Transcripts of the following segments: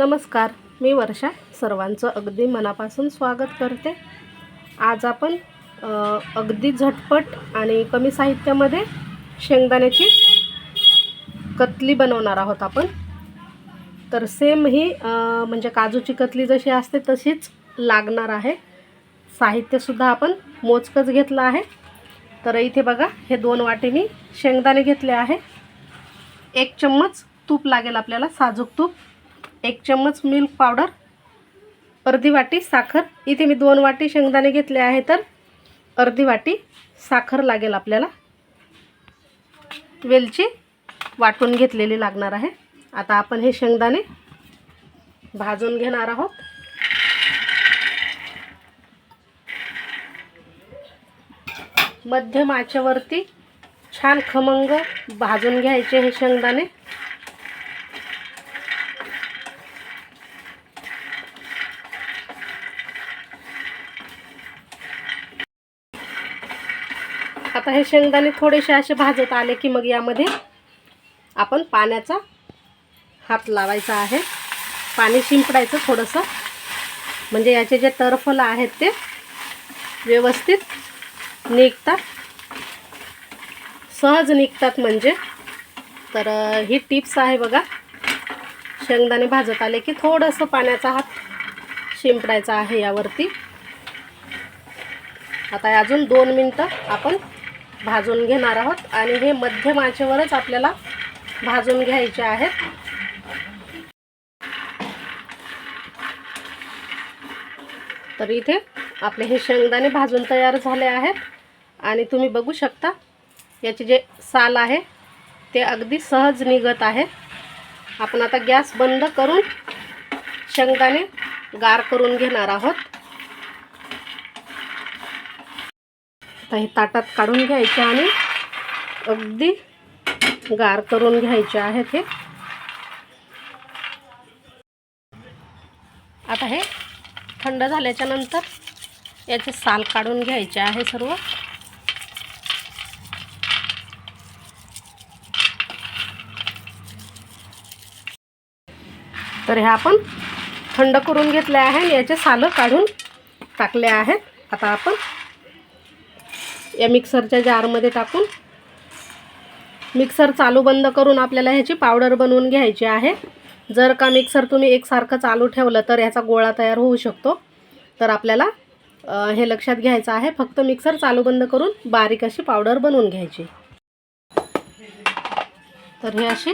नमस्कार मी वर्षा. सर्वांचं अगदी मनापासून स्वागत करते. आज आपण अगदी झटपट आणि कमी साहित्यामध्ये शेंगदाण्याची कतली बनवणार आहोत आपण. तर सेम ही म्हणजे काजूची कतली जशी असते तशीच लागणार आहे. साहित्यसुद्धा आपण मोजकंच घेतलं आहे. तर इथे बघा हे दोन वाटे मी शेंगदाणे घेतले आहे. एक चम्मच तूप लागेल आपल्याला साजूक तूप. एक चम्मच मिल्क पावडर अर्धी वाटी साखर. इथे मी दोन वाटी शेंगदाणे घेतले आहे तर अर्धी वाटी साखर लागेल आपल्याला. वेलची वाटून घेतलेली लागणार आहे. आता आपण हे शेंगदाणे भाजून घेणार आहोत. मध्यम आचेवरती छान खमंग भाजून घ्यायचे हे शेंगदाणे. आता हे शेंगदाणे थोडेसे असे भाजत आले की मग यामध्ये आपण पाण्याचा हात लावायचा आहे. पाणी शिंपडायचं थोडंसं. म्हणजे याचे जे टरफलं आहेत ते व्यवस्थित निघतात. सहज निघतात म्हणजे. तर ही टिप्स आहे बघा. शेंगदाणे भाजत आले की थोडंसं पाण्याचा हात शिंपडायचा आहे यावरती. आता अजून दोन मिनटं आपण भाजून घेणार आहोत आणि हे मध्यम आचेवरच आपल्याला भाजून घ्यायचे आहेत. तर इथे आपले हे शेंगदाणे भाजून तयार झाले आहेत. आणि तुम्ही बघू शकता याचे जे साल आहे ते अगदी सहज निघत आहे. आपण आता गॅस बंद करून शेंगदाणे गार करून घेणार आहोत. आता हे ताटात काढून घ्यायचे आणि अगदी गार करून घ्यायचे आहेत हे. आता हे थंड झाल्याच्यानंतर याचे साल काढून घ्यायचे आहे सर्व. तर हे आपण थंड करून घेतले आहे आणि याचे सालं काढून टाकले आहेत. आता आपण या मिक्सरच्या जारमध्ये टाकून मिक्सर चालू बंद करून आपल्याला ह्याची पावडर बनवून घ्यायची आहे. जर का मिक्सर तुम्ही एकसारखं चालू ठेवलं तर ह्याचा गोळा तयार होऊ शकतो. तर आपल्याला हे लक्षात घ्यायचं आहे. फक्त मिक्सर चालू बंद करून बारीक अशी पावडर बनवून घ्यायची. तर हे अशी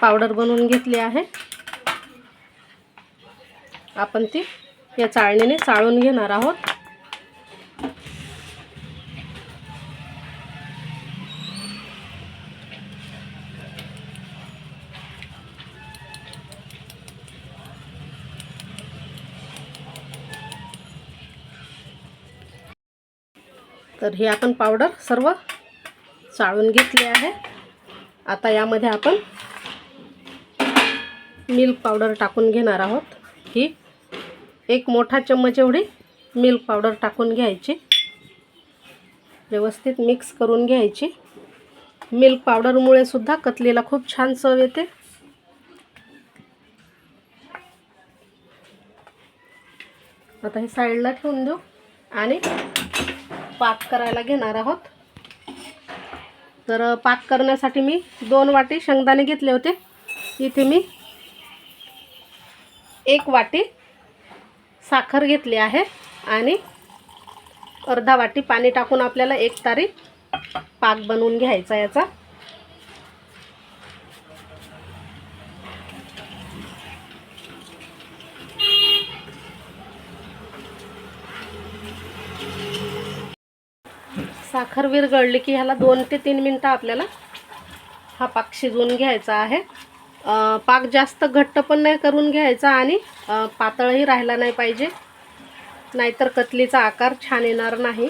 पावडर बनवून घेतली आहे. आपण ती या चाळणीने चाळून घेणार आहोत. तर ही आपण पावडर सर्व चाळून घेतली आहे. आता यामध्ये आपण मिल्क पावडर टाकून घेणार आहोत. ही एक मोठा चम्मच एवढी मिल्क पावडर टाकून घ्यायची. व्यवस्थित मिक्स करून घ्यायची. मिल्क पावडरमुळे सुद्धा कतलीला खूप छान चव येते. आता हे साईडला ठेवून देऊ. आणि पाक करायला घेणार आहोत. तर पाक करण्यासाठी मी दोन वाटी शेंगदाणे घेतले होते. इथे मी एक वाटी साखर घेतली आहे आणि अर्धा वाटी पाणी टाकून आपल्याला एक तारी पाक बनवून घ्यायचा याचा. साखर विरघळली की ह्याला दोन ते तीन मिनटं आपल्याला हा पाक शिजवून घ्यायचा आहे. पाक जास्त घट्ट पण नाही करून घ्यायचा आणि पातळही राहायला नाही पाहिजे. नाहीतर कतलीचा आकार छान येणार नाही.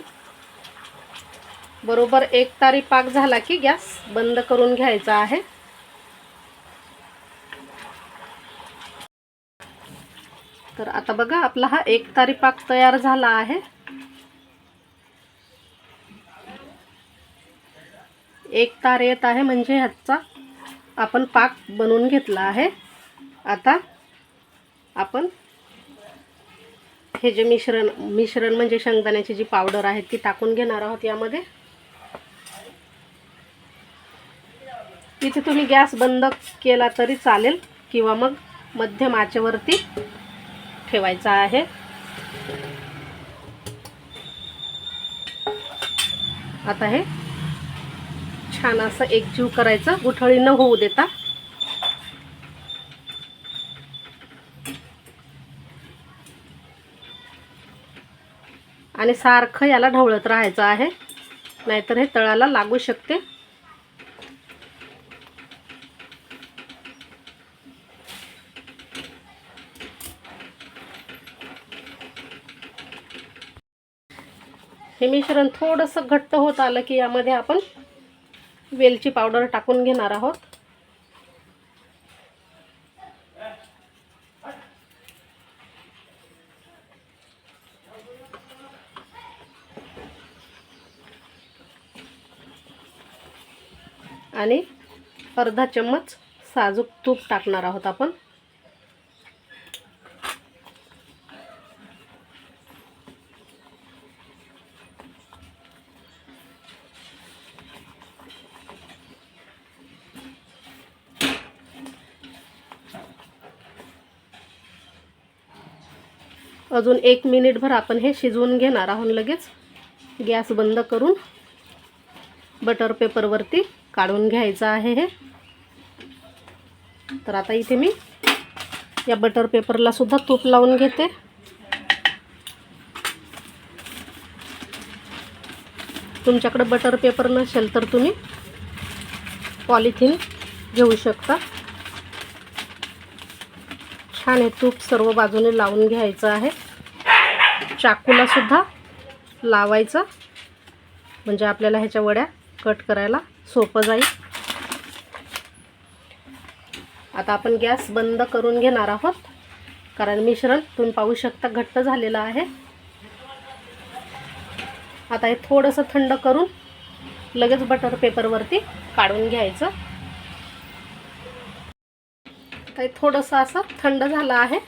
बरोबर एक तारी पाक झाला की गॅस बंद करून घ्यायचा आहे. तर आता बघा आपला हा एक तारी पाक तयार झाला आहे. एक तार येत आहे म्हणजे ह्याचा आपण पाक बनवून घेतला आहे. आता आपण हे जे मिश्रण मिश्रण म्हणजे शेंगदाण्याची जी पावडर आहे ती टाकून घेणार आहोत यामध्ये. इथे तुम्ही गॅस बंद केला तरी चालेल किंवा मग मध्यम आचेवरती ठेवायचा आहे. आता हे छान असं एकजीव करायचं गुठळी न होऊ देता. आणि सारखं याला ढवळत राहायचं आहे नाहीतर हे तळाला लागू शकते. हे मिश्रण थोडंसं घट्ट होत आलं की यामध्ये आपण वेलची पावडर टाकून घेणार आहोत. आणि अर्धा चम्मच साजूक तूप टाकणार आहोत आपण. अजून एक मिनिटभर आपण हे शिजवून घेणार आहोत लगेच. गॅस बंद करून बटर पेपरवरती काढून घ्यायचं आहे हे. तर आता इथे मी या बटर पेपरला सुद्धा तूप लावून घेते. तुमच्याकडे बटर पेपर नसेल तर तुम्ही पॉलिथिन घेऊ शकता. छान हे तूप सर्व बाजूने लावून घ्यायचं आहे. चाकूला सुद्धा लावायचं. म्हणजे आपल्याला ह्याच्या वड्या कट करायला सोपं जाईल. आता आपण गॅस बंद करून घेणार आहोत. कारण मिश्रण तुम्ही पाहू शकता घट्ट झालेलं आहे. आता हे थोडंसं थंड करून लगेच बटर पेपरवरती काढून घ्यायचं. आता हे थोडंसं असं थंड झालं आहे.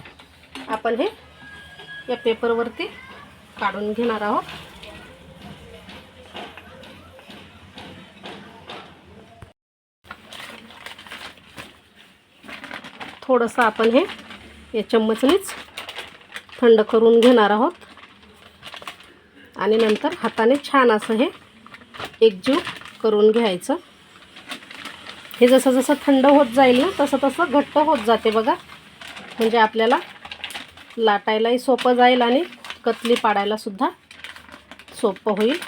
आपण हे या पेपरवरती काढून घेणार आहोत. थोडंसं आपण हे या चम्मचनीच थंड करून घेणार आहोत. आणि नंतर हाताने छान असं हे एकजीव करून घ्यायचं. हे जसं जसं थंड होत जाईल ना तसं तसं घट्ट होत जाते बघा. म्हणजे आपल्याला लाटायलाही सोपं जाईल आणि कतली पाडायलासुद्धा सोपं होईल.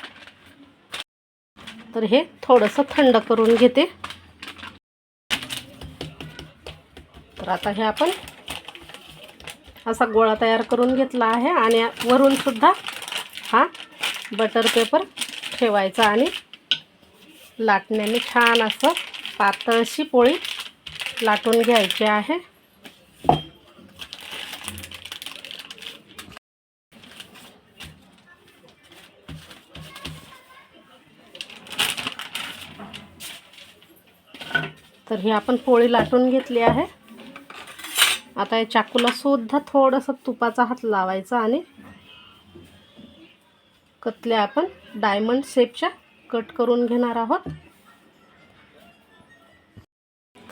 तर हे थोडंसं थंड करून घेते. तर आता हे आपण असा गोळा तयार करून घेतला आहे आणि वरूनसुद्धा हा बटर पेपर ठेवायचा आणि लाटण्याने छान असं पातळशी पोळी लाटून घ्यायची आहे. तर ही आपण पोळी लाटून घेतली आहे. आता या चाकूला सुद्धा थोडंसं तुपाचा हात लावायचा आणि कतल्या आपण डायमंड शेपच्या कट करून घेणार आहोत.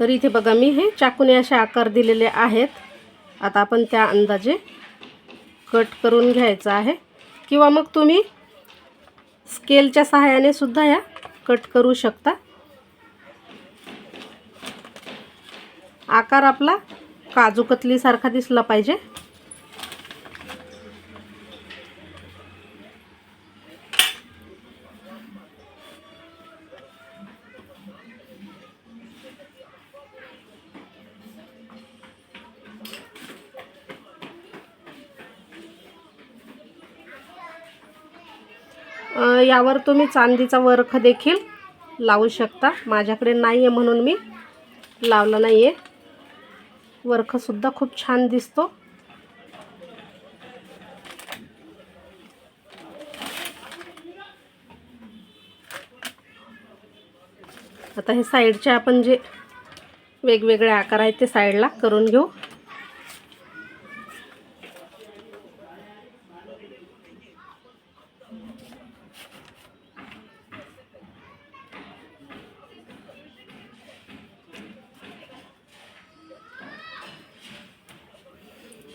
तर इथे बघा मी हे चाकूने असे आकार दिलेले आहेत. आता आपण त्या अंदाजे कट करून घ्यायचं आहे. किंवा मग तुम्ही स्केलच्या सहाय्याने सुद्धा या कट करू शकता. आकार आपला काजू कतलीसारखा दिसला पाहिजे. यावर तुम्ही चांदीचा वर्ख देखील लावू शकता. माझ्याकडे नाही आहे म्हणून मी लावला नाही आहे वर्खसुद्धा खूप छान दिसतो. आता हे साईडचे आपण जे वेगवेगळे आकार आहेत ते साईडला करून घेऊ.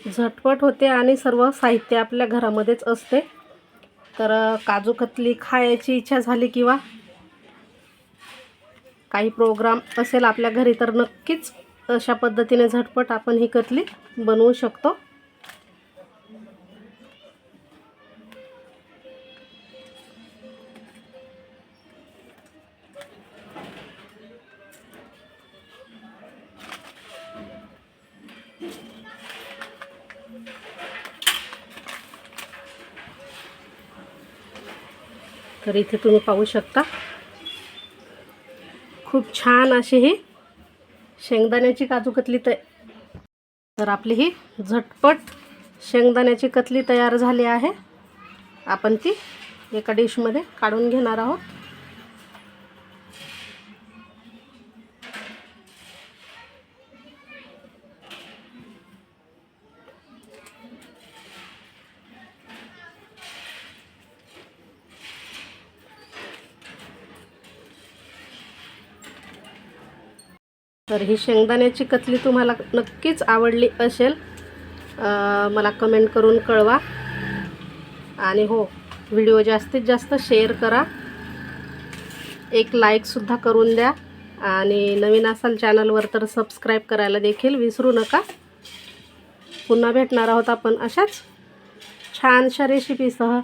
झटपट होते आणि सर्व साहित्य आपल्या घरामध्येच असते. तर काजू कतली खायची इच्छा झाली किंवा काही प्रोग्राम असेल आपल्या घरी तर नक्कीच अशा पद्धतीने झटपट आपण ही कतली बनवू शकतो. तर इथे तुम्ही पाहू शकता. खूप छान अशी ही शेंगदाण्याची काजू कतली तर आपली ही झटपट शेंगदाण्याची कतली तयार झाली आहे. आपण ती एका डिशमध्ये काढून घेणार आहोत. तर ही शेंगदाण्याची कतली तुम्हाला नक्कीच आवडली असेल मला कमेंट करून कळवा. आणि हो व्हिडिओ जास्तीत जास्त शेअर करा. एक लाईकसुद्धा करून द्या. आणि नवीन असाल चॅनलवर तर सबस्क्राईब करायला देखील विसरू नका. पुन्हा भेटणार आहोत आपण अशाच छानशा रेसिपीसह